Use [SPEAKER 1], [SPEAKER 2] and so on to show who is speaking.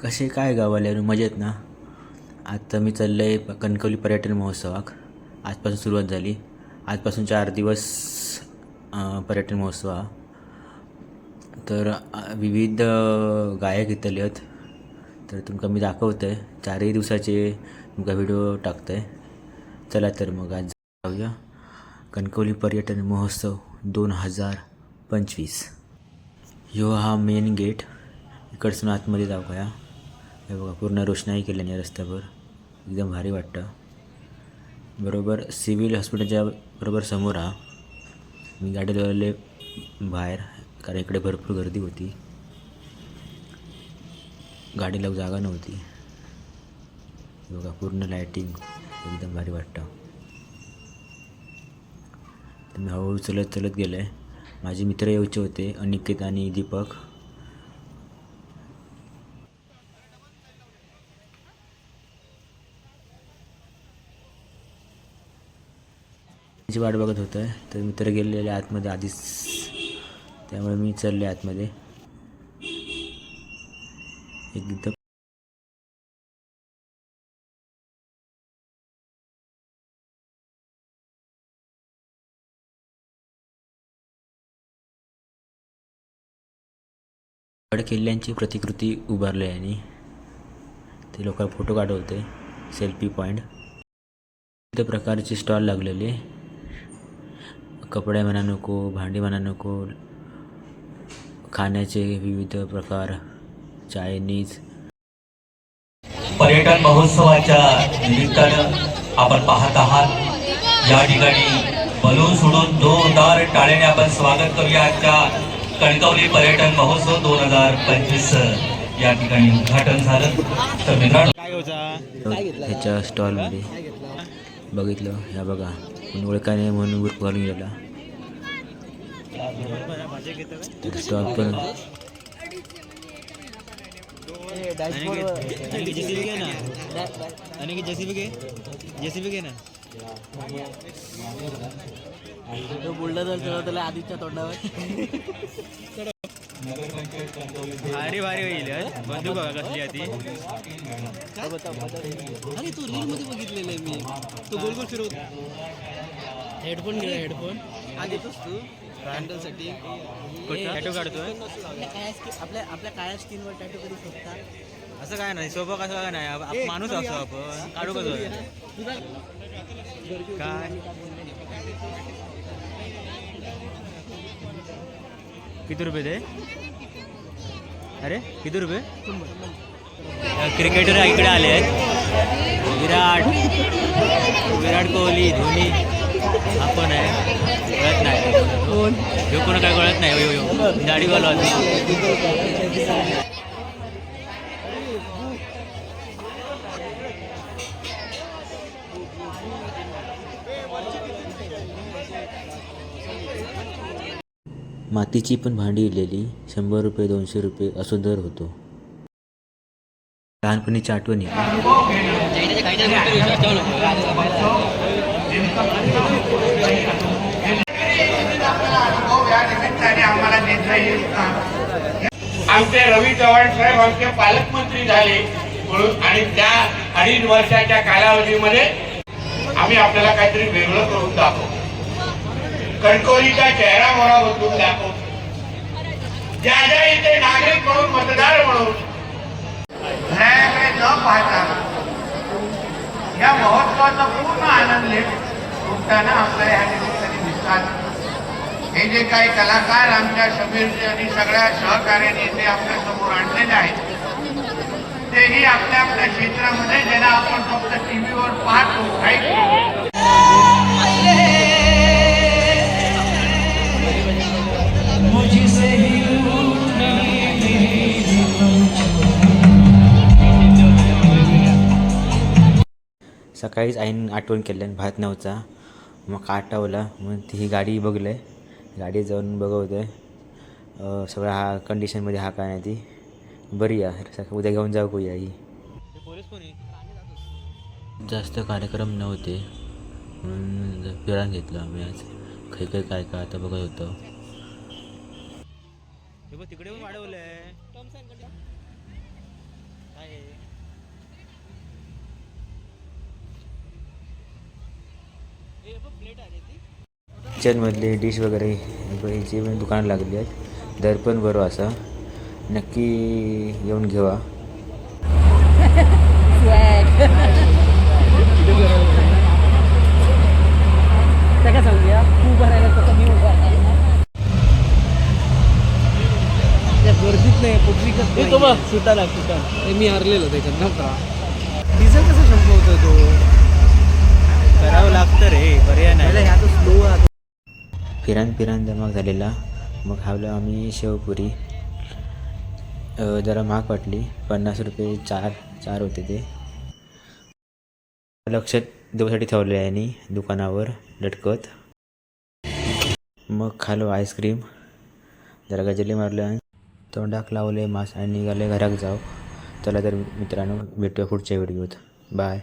[SPEAKER 1] कसे काय गावाले मजेत ना? आता मी चाललं आहे कणकवली पर्यटन महोत्सवाक. आजपासून सुरुवात झाली. आजपासून चार दिवस पर्यटन महोत्सव हा. तर विविध गायक येतले आहेत. तर तुमका मी दाखवतो आहे चारही दिवसाचे तुमका व्हिडिओ टाकतं आहे चला तर मग आज जाऊया. कणकवली पर्यटन महोत्सव दोन हजार पंचवीस. ह्यो हा मेन गेट इकडसून आतमध्ये जाऊया. हे बघा पूर्ण रोषणाई केल्याने रस्त्यावर. एकदम भारी वाटतं. बरोबर सिव्हिल हॉस्पिटलच्या बरोबर समोर हा. मी गाडी लावले बाहेर कारण इकडे भरपूर गर्दी होती. गाडी लावू जागा नव्हती. बघा पूर्ण लायटिंग एकदम भारी वाटतं. तर मी हळूहळू चलत चलत गेलो आहे माझे मित्र यायचे होते अनिकेत आणि दीपक. त्याची वाट बघत होतं तर मित्र गेलेले आतमध्ये आधीच. त्यामुळे मी चालले आतमध्ये. एकदम. गड किल्ल्यांची प्रतिकृती उभारली आहे आणि ते लोक फोटो काढवते सेल्फी पॉईंट विविध प्रकारचे स्टॉल लागलेले. कपडे म्हणा नको भांडी म्हणा नको खाण्याचे विविध प्रकार चायनीज.
[SPEAKER 2] पर्यटन महोत्सवाच्या निमित्तानं आपण पाहत आहात. या ठिकाणी बलून सोडून जोरदार टाळ्याने आपण स्वागत करूया आजच्या कणकवली पर्यटन महोत्सव दोन हजार पंचवीस या ठिकाणी उद्घाटन झालं. तर मित्रांनो
[SPEAKER 1] ह्याच्या स्टॉलमध्ये बघितलं ह्या बघा कोणी ओळखाने म्हणून गेला
[SPEAKER 3] तो आधीच्या तोंडावर. भारी भारी होईल हं. बंदूक बघा कसली आधी अरे तू रील मध्ये बघितलेलं आहे मी तो गोल गोल फिरवत हेडफोन घे हेडफोन. देतोस तू. साठी टॅटू काढतोय? आपल्या आपल्या काळ्या स्किनवर टॅटू करू शकता. असं काय नाही सोबत कसं काय नाही? माणूस असतो आपण. काढू कसं? काय? किती रुपये ते? अरे किती रुपये? क्रिकेटर इकडे आले आहेत. विराट विराट कोहली धोनी. आपण आहे. कळत नाही. ह्यो कोण काय कळत नाही? ह्यो दाढीवाला होता
[SPEAKER 1] मातीची पण भांडी इलेली शंभर रुपये दोनशे रुपये असो दर होतो. लहानपणीची आठवणी
[SPEAKER 4] आम्हाला देता येईल आमचे रवी चव्हाण साहेब आमचे पालकमंत्री झाले म्हणून आणि त्या अडीच वर्षाच्या कालावधीमध्ये आम्ही आपल्याला काहीतरी वेगळं करून दाखवू. कणकवलीचा चेहरा मोहरा बदलून दाखवू. ज्या ज्या इथे नागरिक म्हणून मतदार म्हणून घड्याळाकडे न पाहता या महोत्सवाचा पूर्ण आनंद लुटताना आपल्याला ह्या निमित्ताने दिसतात. हे जे काही कलाकार आमच्या समीरचे आणि सगळ्या सहकार्याने ते आपल्यासमोर आणलेले आहेत तेही आपल्या आपल्या क्षेत्रामध्ये ज्यांना आपण फक्त टीव्हीवर पाहतो ऐकतो
[SPEAKER 1] सकाळीच आईन आठवण केल्यानं भात नव्हता. मग आठवला मग ती ही गाडी बघलं. आहे गाडी जाऊन बघवतोय. अं, सगळा हा कंडिशनमध्ये हा काय नाही ती. बरी आहे. सकाळी उद्या घेऊन जाऊ कोया ही.
[SPEAKER 3] पोलीस कोणी
[SPEAKER 1] जास्त कार्यक्रम नव्हते. म्हणून फिरायला घेतलं आम्ही आज. काही काही काय काय आता बघत होतो.
[SPEAKER 3] तिकडे पण
[SPEAKER 1] किचनमधले डिश वगैरे ह्याची पण दुकानं लागली आहेत. दर पण बरो असा. नक्की येऊन घेवा.
[SPEAKER 3] गर्दीत नाही पब्लिकच सुटाला सुटा मी हरलेलो त्याच्यात नव्हता. डिझेल कसं संपवतो तो? करावं लागतं रे पर्याय नाही. स्लो
[SPEAKER 1] फिरान फिरान दमाक झालेला. मग खावलं आम्ही शेवपुरी. जरा महाग वाटली. पन्नास रुपये चार चार होते ते. लक्षात देऊसाठी ठेवले आहे आणि दुकानावर लटकत. मग खालो आईस्क्रीम. जरा गजली मारलं तोंडाक लावले मास आणि निघाले घराक जाऊ. चला तर मित्रांनो भेटूया पुढच्या व्हिडिओत. बाय.